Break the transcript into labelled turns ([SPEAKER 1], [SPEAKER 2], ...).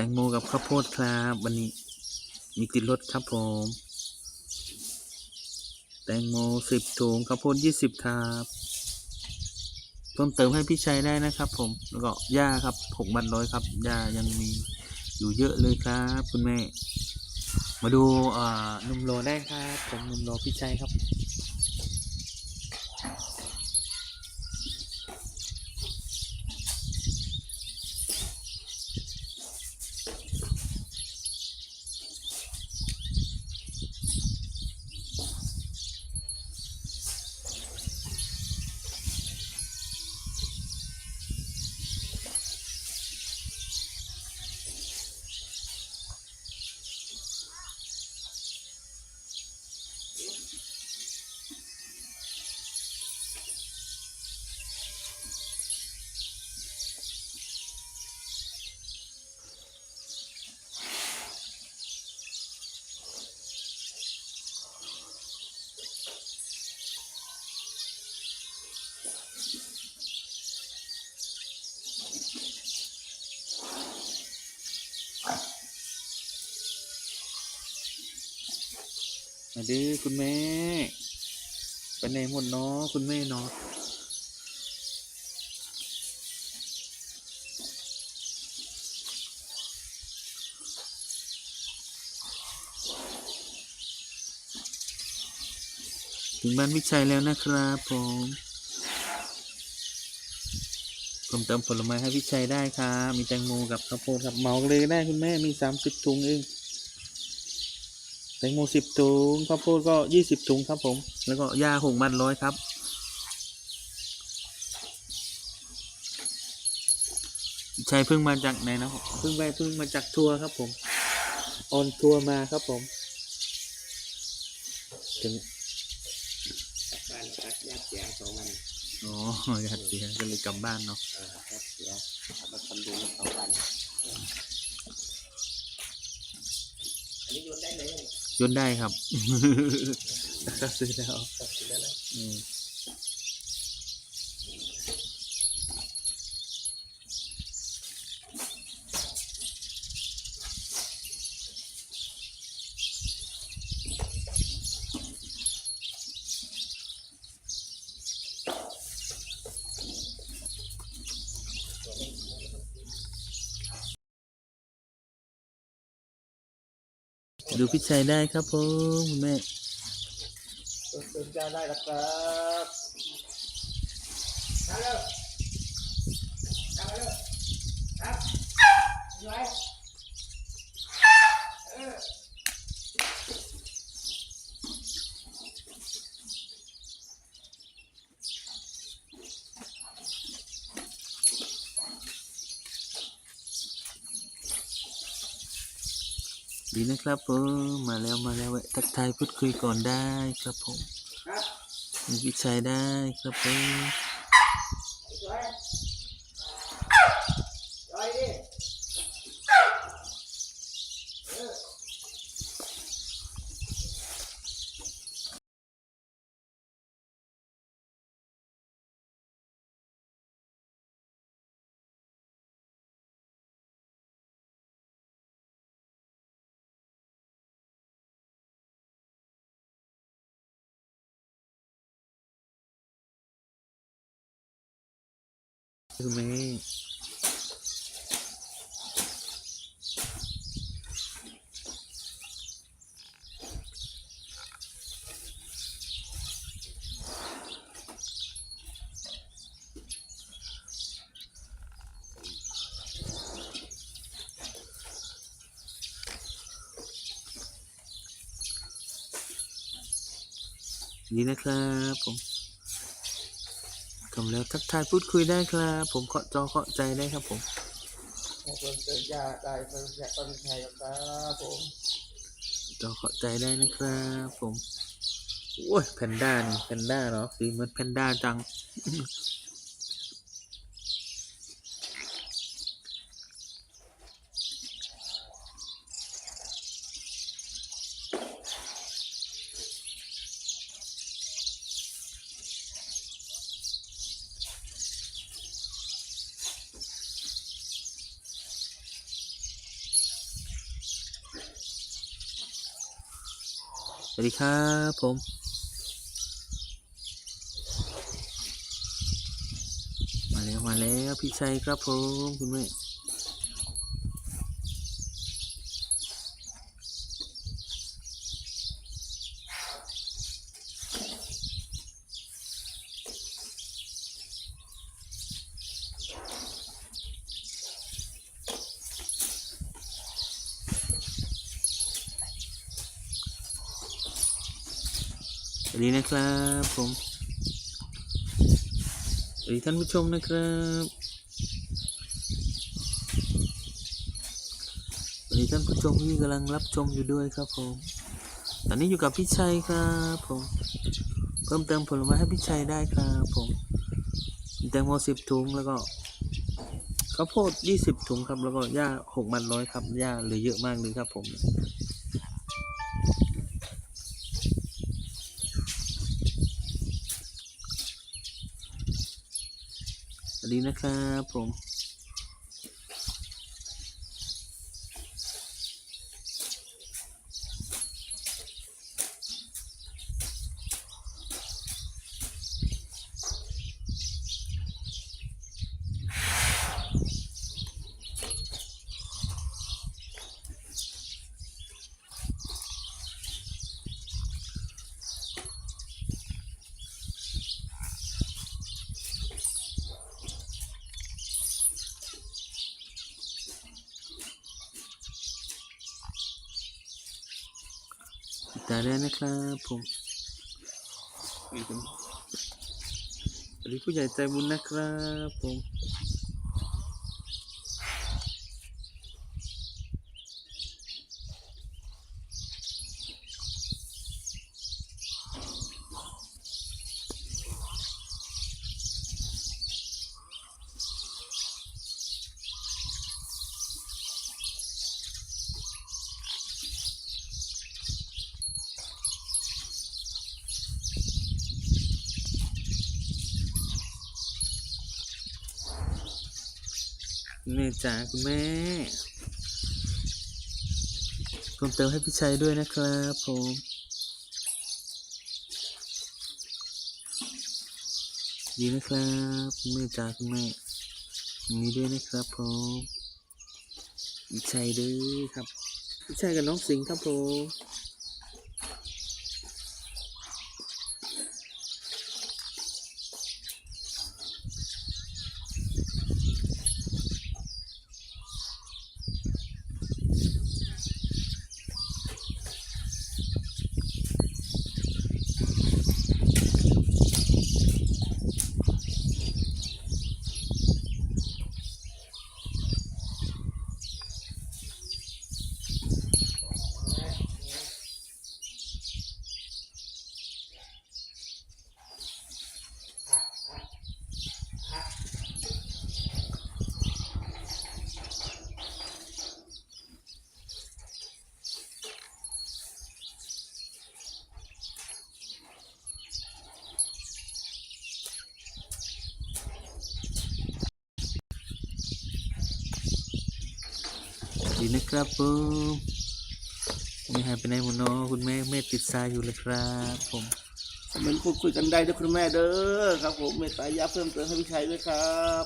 [SPEAKER 1] แตงโมกับข้าวโพดครับวันนี้มีติดรถครับผม แตงโมสิบถุงข้าวโพดยี่สิบครับเพิ่มเติมให้พี่ชัยได้นะครับผมแล้วก็ย่าครับหกบันร้อยครับย่ายังมีอยู่เยอะเลยครับ คุณแม่ มาดูอ่านุ่มโลได้ครับผมนุ่มโลพี่ชัยครับ มาดื้อคุณแม่ไปไหนหมดเนาะคุณแม่เนาะถึงบ้านวิชัยแล้วนะครับผมผมเติมผลไม้ให้วิชัยได้ครับ มีแตงโมกับข้าวโพดครับเหมาเลยได้คุณแม่มีสามสิบถุงเอง แตงโมสิบถุงข้าวโพดก็ยี่สิบถุงครับผม แล้วก็ยาหกมันร้อยครับ ใช่เพิ่งมาจากไหนนะเพิ่งไปเพิ่งมาจากทัวร์ครับผมออนทัวร์มาครับผมถึง
[SPEAKER 2] กลับบ้านพักญาติเสียสองวัน
[SPEAKER 1] อ๋อญาติเสียก็เลยกลับบ้านเนาะ
[SPEAKER 2] เออญาติเสียเอามาทำดูสองวันอันนี้โยนได้ เลยเนี่ย
[SPEAKER 1] ยนได้ครับก็ซื้อแล้ว
[SPEAKER 2] ตัดสินแล้วนะ
[SPEAKER 1] อืม ดูพิชัยได้ครับผมคุณแม่
[SPEAKER 2] ติมเติมยาได้แล้วครับมาเลยมาเลยครับไหนเออ
[SPEAKER 1] ดีนะครับผมมาแล้วมาแล้วแวะทักทายพูดคุยก่อนได้ครับผม
[SPEAKER 2] ครับ
[SPEAKER 1] มีวิชัยได้ครับผม
[SPEAKER 2] อยู่ไหนรอยดิเออ
[SPEAKER 1] คุณแม่ดีนะครับผม กำแล้วทักทายพูดคุยได้ครับ ผมเคาะจอเคาะใจได้ครับผม
[SPEAKER 2] เติมเติมยาได้เติมยาต้นไทยครับผม
[SPEAKER 1] จอเคาะใจได้นะครับผมโอ้ยแพนด้านี่แพนด้าเนาะสีเหมือนแพนด้าจัง วัสดีครับผมมาแล้วมาแล้วพี่ชัยครับผมคุณแม่ วัสดีนะครับผมสวัสดีท่านผู้ชมนะครับสวัสดีท่านผู้ชมที่กำลังรับชมอยู่ด้วยครับผม ตอนนี้อยู่กับพี่ชัยครับผม เพิ่มเติมผลไม้ให้พี่ชัยได้ครับผมแตงโมสิบถุงแล้วก็ข้าวโพดยี่สิบถุงครับแล้วก็หญ้าหกมันร้อยครับหญ้าเหลือเยอะมากเลยครับผม วัสดีนะครับผม ติดตามได้นะครับผมนี่ผมสวัสดีผู้ใหญ่ใจบุญนะครับผม คุณแม่จ๋าคุณแม่เพิ่มเติมให้พี่ชัยด้วยนะครับผมดีนะครับคุณแม่จ๋าคุณแม่อย่างนี้ด้วยนะครับผมพี่ชัยด้วยครับพี่ชัยกับน้องสิงห์ครับผม ดีนะครับผมไม่หายไปไหนหมดเนาะคุณแม่แม่ติดสายอยู่เลยครับผม
[SPEAKER 2] คอมเมนต์พูดคุยกันได้ด้วยคุณแม่เด้อครับผมเมตตายาเพิ่มเติมให้พี่ชายด้วยครับ